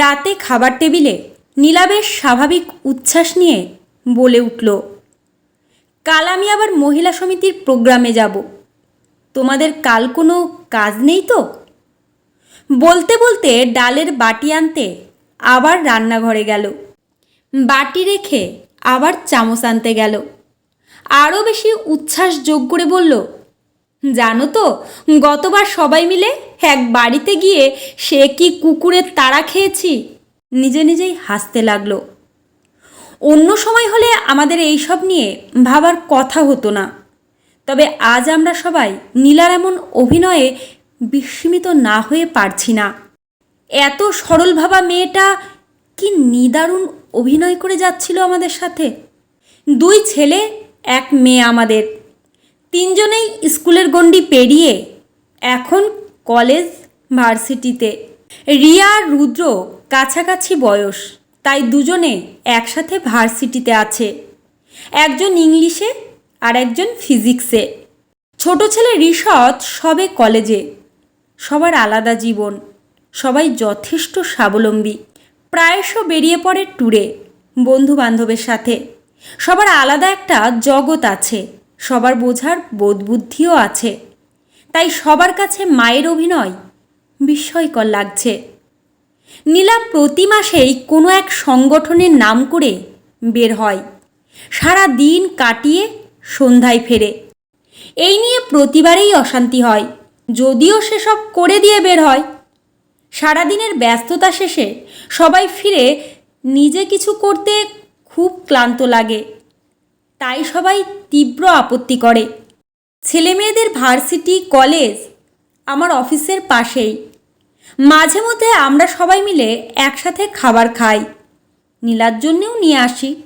রাতে খাবার টেবিলে নীলাবেশ স্বাভাবিক উচ্ছ্বাস নিয়ে বলে উঠল, কাল আমি আবার মহিলা সমিতির প্রোগ্রামে যাব। তোমাদের কাল কোনো কাজ নেই তো? বলতে বলতে ডালের বাটি আনতে আবার রান্নাঘরে গেল। বাটি রেখে আবার চামচ আনতে গেল। আরও বেশি উচ্ছ্বাস যোগ করে বলল জানো তো, গতবার সবাই মিলে এক বাড়িতে গিয়ে সে কি কুকুরের তাড়া খেয়েছি? নিজে নিজেই হাসতে লাগল। অন্য সময় হলে আমাদের এইসব নিয়ে ভাবার কথা হতো না। তবে আজ আমরা সবাই নীলার এমন অভিনয়ে বিস্মিত না হয়ে পারছি না। এত সরল ভাবা মেয়েটা কি নিদারুণ অভিনয় করে যাচ্ছিল আমাদের সাথে। দুই ছেলে, এক মেয়ে আমাদের। তিনজনেই স্কুলের গণ্ডি পেরিয়ে এখন কলেজ, ভার্সিটিতে। রিয়া রুদ্র কাছাকাছি বয়স, তাই দুজনে একসাথে ভার্সিটিতে আছে। একজন ইংলিশে আর একজন ফিজিক্সে। ছোট ছেলে ঋষদ সবে কলেজে। সবার আলাদা জীবন, সবাই যথেষ্ট স্বাবলম্বী। প্রায়শ বেরিয়ে পড়ে ট্যুরে বন্ধু বান্ধবের সাথে। সবার আলাদা একটা জগৎ আছে। সবার বোঝার বোধবুদ্ধিও আছে। তাই সবার কাছে মায়ের অভিনয় বিস্ময়কর লাগছে। নীলা প্রতি মাসেই কোনো এক সংগঠনের নাম করে বের হয়। সারা দিন কাটিয়ে সন্ধ্যায় ফেরে। এই নিয়ে প্রতিবারেই অশান্তি হয়। যদিও সেসব করে দিয়ে বের হয়। সারাদিনের ব্যস্ততা শেষে সবাই ফিরে নিজে কিছু করতে খুব ক্লান্ত লাগে। তাই সবাই তীব্র আপত্তি করে। ছেলেমেয়েদের ভার্সিটি, কলেজ আমার অফিসের পাশেই। মাঝে মধ্যে আমরা সবাই মিলে একসাথে খাবার খাই। নীলার জন্যেও নিয়ে আসি।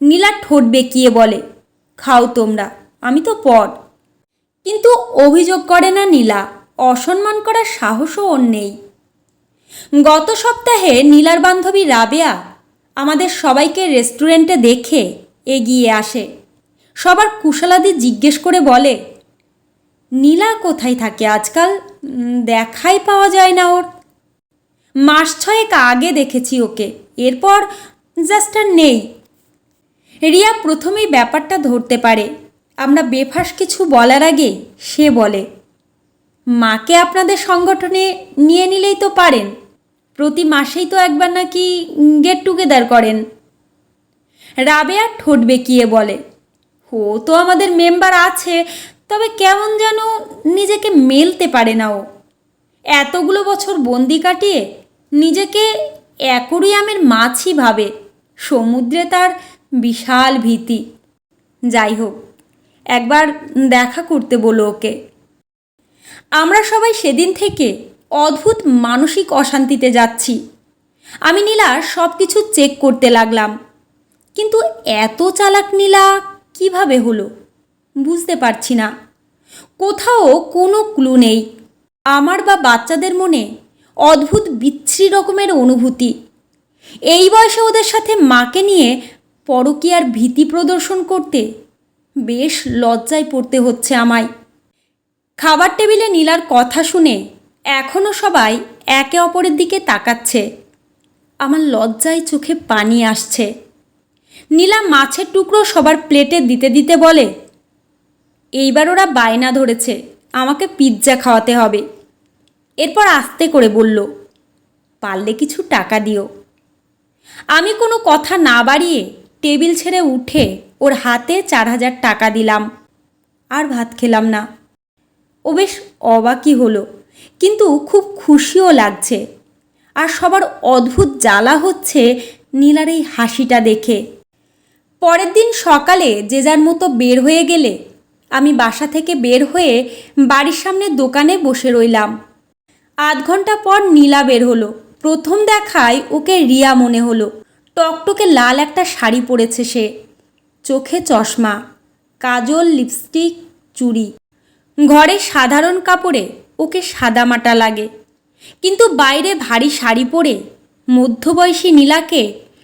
নীলা ঠোঁট বেঁকিয়ে বলে, খাও তোমরা, আমি তো পর। কিন্তু অভিযোগ করে না নীলা, অসম্মান করার সাহসও ওর নেই। গত সপ্তাহে নীলার বান্ধবী রাবেয়া আমাদের সবাইকে রেস্টুরেন্টে দেখে এগিয়ে আসে। সবার কুশলাদি জিজ্ঞেস করে বলে, নীলা কোথায় থাকে আজকাল? দেখাই পাওয়া যায় না ওর। মাস ছয়েক আগে দেখেছি ওকে। এরপর জাস্ট আর নেই। রিয়া প্রথমেই ব্যাপারটা ধরতে পারে। আমরা বেফাস কিছু বলার আগে সে বলে, মাকে আপনাদের সংগঠনে নিয়ে নিলেই তো পারেন। প্রতি মাসেই তো একবার নাকি গেট টুগেদার করেন। রাবেয়া ঠোঁট বেঁকিয়ে বলে। ও তো আমাদের মেম্বার আছে, তবে কেমন যেন নিজেকে মেলতে পারে না ও। এতগুলো বছর বন্দি কাটিয়ে নিজেকে অ্যাকোরিয়ামের মাছই ভাবে, সমুদ্রে তার বিশাল ভীতি। যাই হোক, একবার দেখা করতে বলো ওকে। আমরা সবাই সেদিন থেকে অদ্ভুত মানসিক অশান্তিতে যাচ্ছি। আমি নীলা সব কিছু চেক করতে লাগলাম। কিন্তু এত চালাক নীলা কীভাবে হলো? বুঝতে পারছি না। কোথাও কোনো ক্লু নেই। আমার বা বাচ্চাদের মনে অদ্ভুত বিচ্ছিরি রকমের অনুভূতি। এই বয়সে ওদের সাথে মাকে নিয়ে পরকীয়ার ভীতি প্রদর্শন করতে বেশ লজ্জায় পড়তে হচ্ছে আমায়। খাবার টেবিলে নীলার কথা শুনে এখনও সবাই একে অপরের দিকে তাকাচ্ছে। আমার লজ্জায় চোখে পানি আসছে। নীলা মাছের টুকরো সবার প্লেটে দিতে দিতে বলে, এইবার ওরা বায়না ধরেছে, আমাকে পিৎজা খাওয়াতে হবে। এরপর আস্তে করে বলল, পারলে কিছু টাকা দিও। আমি কোনো কথা না বাড়িয়ে টেবিল ছেড়ে উঠে ওর হাতে চার হাজার টাকা দিলাম, আর ভাত খেলাম না। ও বেশ অবাকই হলো, কিন্তু খুব খুশিও লাগছে, আর সবার অদ্ভুত জ্বালা হচ্ছে নীলার এই হাসিটা দেখে। পরের দিন সকালে যে যার মতো বের হয়ে গেলে। আমি বাসা থেকে বের হয়ে বাড়ির সামনে দোকানে বসে রইলাম। আধ ঘণ্টা পর নীলা বের হলো। প্রথম দেখায় ওকে রিয়া মনে হলো। টকটকে লাল একটা শাড়ি পরেছে সে। চোখে চশমা, কাজল লিপস্টিক, চুড়ি। ঘরে সাধারণ কাপড়ে ওকে সাদামাটা লাগে। কিন্তু বাইরে ভারী শাড়ি পরে মধ্যবয়সী নীলাকে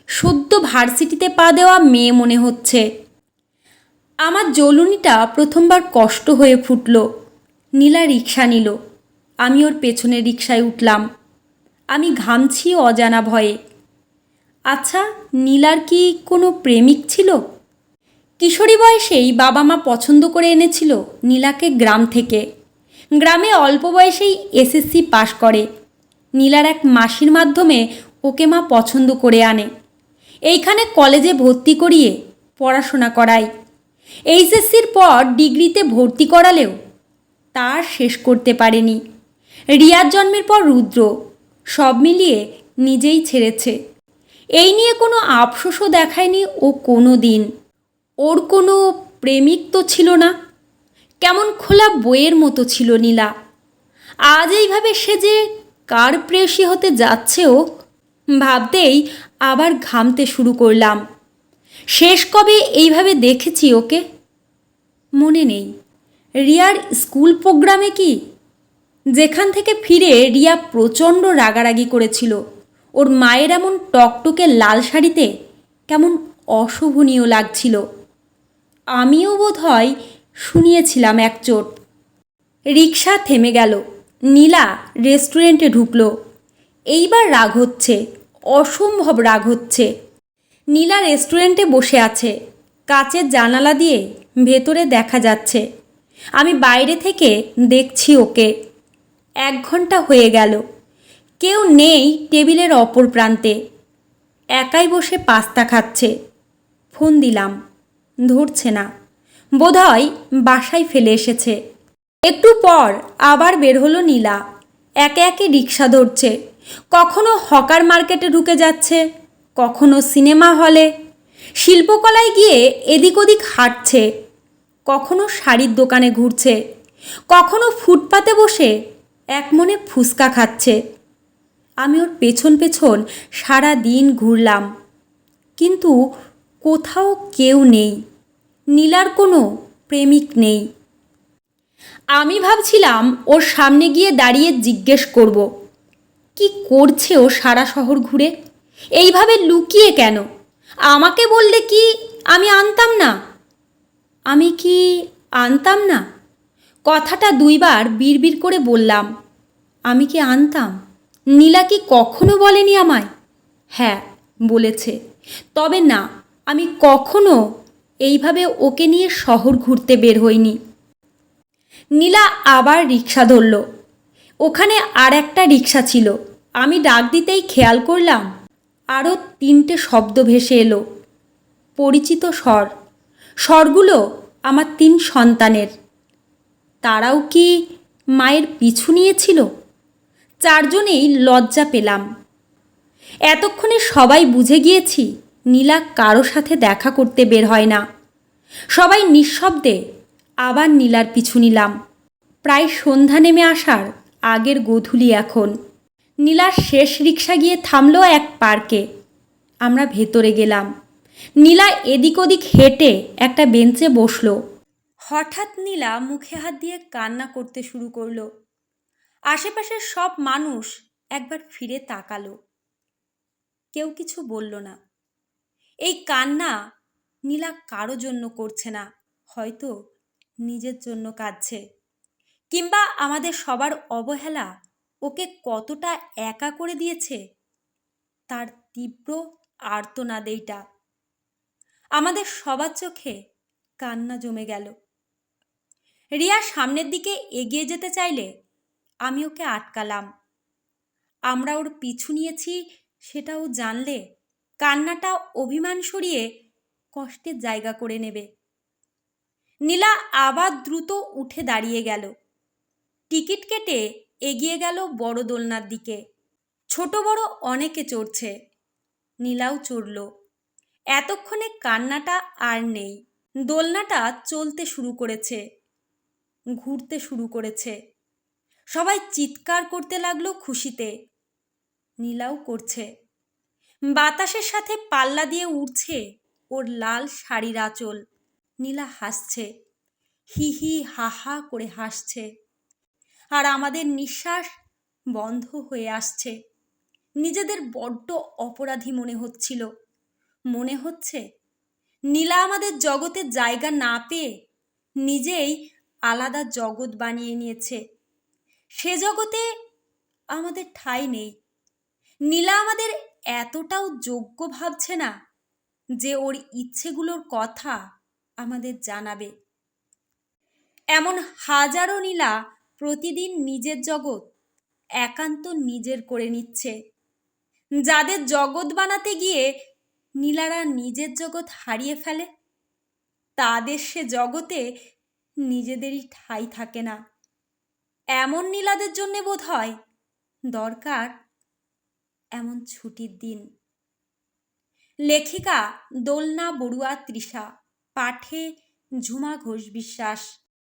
সদ্য ভার্সিটিতে পা দেওয়া মেয়ে মনে হচ্ছে। আমার জলুনিটা প্রথমবার কষ্ট হয়ে ফুটল। নীলা রিক্সা নিল। আমি ওর পেছনে রিক্সায় উঠলাম। আমি ঘামছি অজানা ভয়ে। আচ্ছা নীলার কি কোনো প্রেমিক ছিল? কিশোরী বয়সেই বাবা মা পছন্দ করে এনেছিল নীলাকে গ্রাম থেকে। গ্রামে অল্প বয়সেই এসএসসি পাশ করে। নীলার এক মাসির মাধ্যমে ওকে মা পছন্দ করে আনে। এইখানে কলেজে ভর্তি করিয়ে পড়াশোনা করায়। এইচএসসির পর ডিগ্রিতে ভর্তি করালেও তার শেষ করতে পারেনি। রিয়ার জন্মের পর রুদ্র সব মিলিয়ে নিজেই ছেড়েছে। এই নিয়ে কোনো আফসোসও দেখায়নি ও কোনো দিন। ওর কোনো প্রেমিক তো ছিল না। কেমন খোলা বইয়ের মতো ছিল নীলা। আজ এইভাবে সে যে কার প্রেয়সী হতে যাচ্ছে ও ভাবতেই আবার ঘামতে শুরু করলাম। শেষ কবে এইভাবে দেখেছি ওকে? মনে নেই। রিয়ার স্কুল প্রোগ্রামে কি? যেখান থেকে ফিরে রিয়া প্রচণ্ড রাগারাগি করেছিল। ওর মায়ের এমন টকটকে লাল শাড়িতে কেমন অশোভনীয় লাগছিল। আমিও বোধ হয় শুনিয়েছিলাম এক চোট রিক্সা থেমে গেল। নীলা রেস্টুরেন্টে ঢুকলো। এইবার রাগ হচ্ছে। অসম্ভব রাগ হচ্ছে। নীলা রেস্টুরেন্টে বসে আছে। কাচের জানালা দিয়ে ভেতরে দেখা যাচ্ছে। আমি বাইরে থেকে দেখছি ওকে। এক ঘণ্টা হয়ে গেল। কেউ নেই টেবিলের অপর প্রান্তে। একাই বসে পাস্তা খাচ্ছে। ফোন দিলাম। ধরছে না। বোধহয় বাসায় ফেলে এসেছে। একটু পর আবার বের হলো নীলা। একে একে রিক্সা ধরছে। কখনো হকার মার্কেটে ঢুকে যাচ্ছে, কখনো সিনেমা হলে। শিল্পকলায় গিয়ে এদিক ওদিক হাঁটছে, কখনো শাড়ির দোকানে ঘুরছে, কখনো ফুটপাতে বসে এক মনে ফুচকা খাচ্ছে। আমি ওর পেছন পেছন সারা দিন ঘুরলাম, কিন্তু কোথাও কেউ নেই, নীলার কোনো প্রেমিক নেই। আমি ভাবছিলাম ওর সামনে গিয়ে দাঁড়িয়ে জিজ্ঞেস করব কি করছে ও সারা শহর ঘুরে? এইভাবে লুকিয়ে কেন? আমাকে বললে কি আমি আনতাম না? আমি কি আনতাম না? কথাটা দুইবার বিড়বিড় করে বললাম, আমি কি আনতাম? নীলা কি কখনো বলেনি আমায়? হ্যাঁ বলেছে। তবে না, আমি কখনো এইভাবে ওকে নিয়ে শহর ঘুরতে বের হইনি। নীলা আবার রিক্সা ধরল। ওখানে আর একটা রিক্সা ছিল। আমি ডাক দিতেই খেয়াল করলাম আরও তিনটে শব্দ ভেসে এলো। পরিচিত স্বর। স্বরগুলো আমার তিন সন্তানের। তারাও কি মায়ের পিছু নিয়েছিল? চারজনেই লজ্জা পেলাম। এতক্ষণে সবাই বুঝে গিয়েছি নীলা কারও সাথে দেখা করতে বের হয় না। সবাই নিঃশব্দে আবার নীলার পিছু নিলাম। প্রায় সন্ধ্যা নেমে আসার আগের গোধূলি এখন। নীলার শেষ রিক্সা গিয়ে থামলো এক পার্কে। আমরা ভেতরে গেলাম। নীলা এদিক ওদিক হেঁটে একটা বেঞ্চে বসল। হঠাৎ নীলা মুখে হাত দিয়ে কান্না করতে শুরু করল। আশেপাশের সব মানুষ একবার ফিরে তাকালো। কেউ কিছু বলল না। এই কান্না নীলা কারও জন্য করছে না, হয়তো নিজের জন্য কাঁদছে, কিংবা আমাদের সবার অবহেলা ওকে কতটা একা করে দিয়েছে? তার তীব্র আর্তনাদ এইটা আমাদের সবার চোখে কান্না জমে গেল। রিয়া সামনের দিকে এগিয়ে যেতে চাইলে আমি ওকে আটকালাম। আমরা ওর পিছু নিয়েছি, সেটাও জানলে কান্নাটা অভিমান সরিয়ে কষ্টের জায়গা করে নেবে। নীলা আবার দ্রুত উঠে দাঁড়িয়ে গেল। টিকিট কেটে এগিয়ে গেল বড় দোলনার দিকে। ছোট বড় অনেকে চড়ছে। নীলাও চড়ল। এতক্ষণে কান্নাটা আর নেই। দোলনাটা চলতে শুরু করেছে। ঘুরতে শুরু করেছে। সবাই চিৎকার করতে লাগল খুশিতে। নীলাও করছে। বাতাসের সাথে পাল্লা দিয়ে উঠছে ওর লাল শাড়ির আঁচল। নীলা হাসছে। হি হি হা হা করে হাসছে। আর আমাদের নিঃশ্বাস বন্ধ হয়ে আসছে। নিজেদের বড্ড অপরাধী মনে হচ্ছিল। মনে হচ্ছে, নীলা আমাদের জগতে জায়গা না পেয়ে নিজেই আলাদা জগৎ বানিয়ে নিয়েছে। সে জগতে আমাদের ঠাঁই নেই। নীলা আমাদের এতটাও যোগ্য ভাবছে না যে ওর ইচ্ছেগুলোর কথা আমাদের জানাবে। এমন হাজারো নীলা প্রতিদিন নিজের জগৎ একান্ত নিজের করে নিচ্ছে। যাদের জগৎ বানাতে গিয়ে নীলারা নিজের জগৎ হারিয়ে ফেলে, তাদের সে জগতে নিজেদেরই ঠাঁই থাকে না। এমন নীলাদের জন্যে বোধ হয় দরকার এমন ছুটির দিন। লেখিকা দোলনা বড়ুয়া তৃষা, পাঠে ঝুমা ঘোষ বিশ্বাস।